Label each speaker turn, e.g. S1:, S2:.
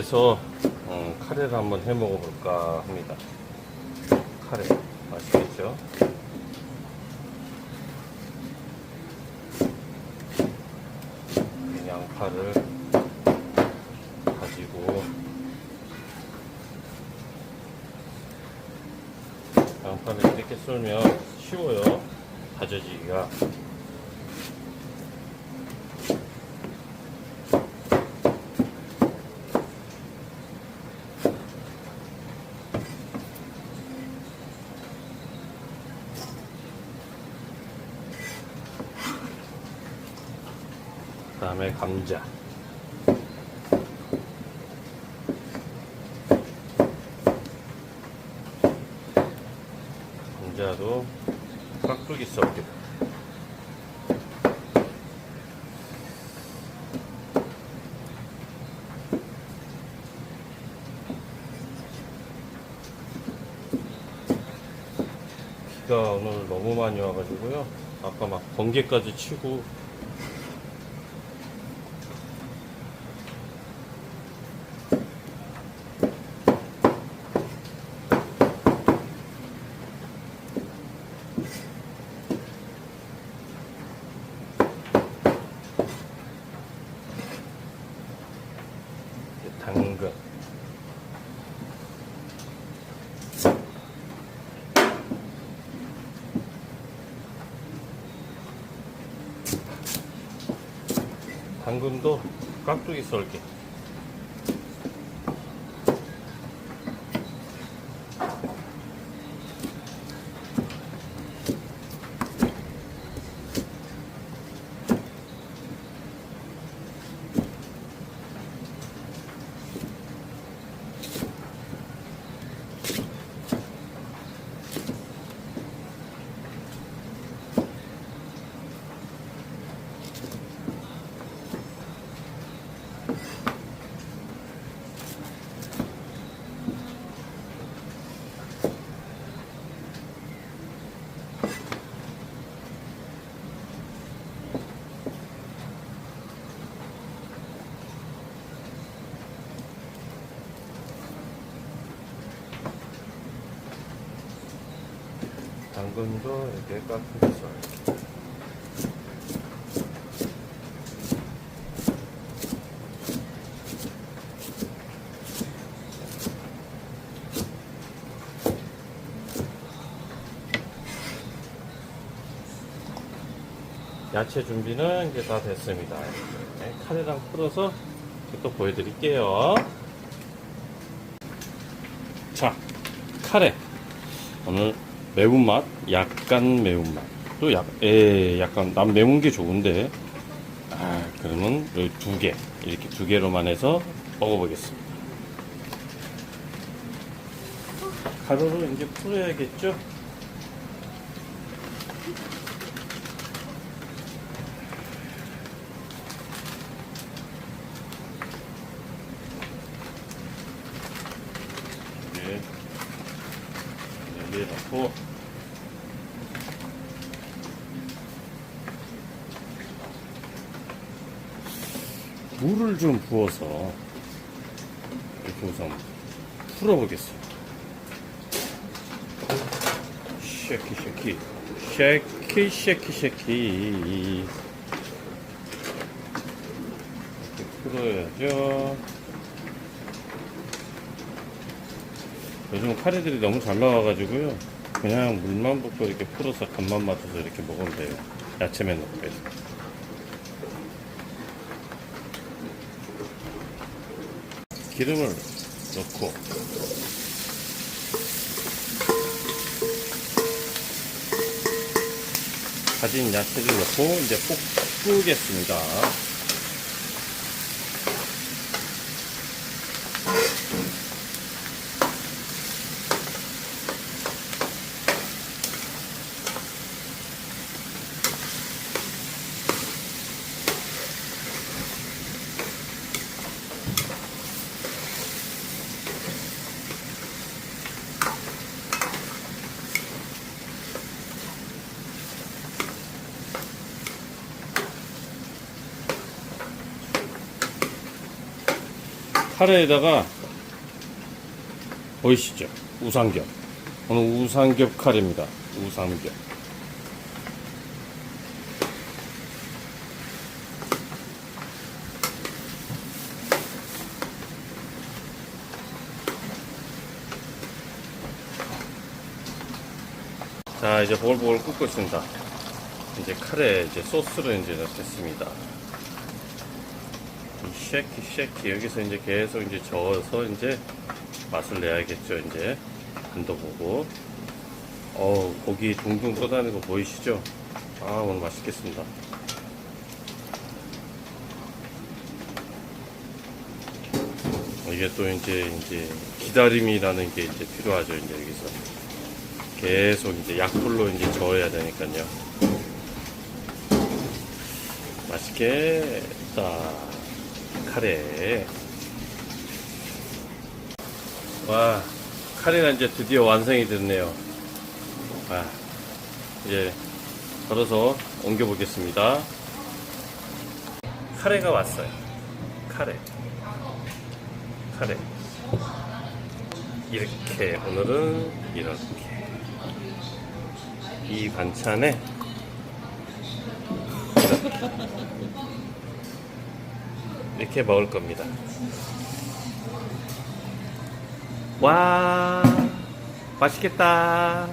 S1: 그래서 어, 카레를 한번 해 먹어볼까 합니다. 카레 맛있겠죠? 이 양파를 가지고 양파를 이렇게 썰면 쉬워요. 다져지기가. 그 다음에 감자. 감자도 깍두기 썰기. 비가 오늘 너무 많이 와가지고요. 아까 막 번개까지 치고 당근. 당근도 깍두기 썰기. 당근도 이렇게 깍두기 썰기. 야채 준비는 이제 다 됐습니다. 네, 카레랑 풀어서 또 보여드릴게요. 자, 카레. 오늘 매운맛, 약간 매운맛. 또 약, 에, 약간, 난 매운 게 좋은데. 아, 그러면 여기 두 개. 이렇게 두 개로만 해서 먹어보겠습니다. 가루를 이제 풀어야겠죠? 이게 여기에 넣고 물을 좀 부어서 이렇게 우선 풀어보겠습니다. 쉐키 쉐키 쉐키 쉐키 쉐키 이렇게 풀어야죠. 요즘 카레들이 너무 잘 나와가지고요. 그냥 물만 붓고 이렇게 풀어서 간만 맞춰서 이렇게 먹으면 돼요. 야채만 넣고 해서. 기름을 넣고 다진 야채를 넣고 이제 볶겠습니다. 카레에다가 보이시죠? 우삼겹. 오늘 우삼겹 카레입니다. 우삼겹. 자, 이제 보글보글 굽고 있습니다. 이제 카레 이제 소스를 이제 넣겠습니다. 이 쉐키 쉐키 여기서 이제 계속 이제 저어서 이제 맛을 내야겠죠 이제 간도 보고 어우 고기 둥둥 떠다니는 거 보이시죠? 아 오늘 맛있겠습니다. 이게 또 이제 이제 기다림이라는 게 이제 필요하죠 이제 여기서 계속 이제 약불로 이제 저어야 되니까요. 맛있겠다. 카레. 와, 카레가 이제 드디어 완성이 됐네요. 아, 이제 덜어서 옮겨보겠습니다. 카레가 왔어요. 카레. 카레. 이렇게, 오늘은 이렇게. 이 반찬에 이렇게 먹을 겁니다. 와, 맛있겠다.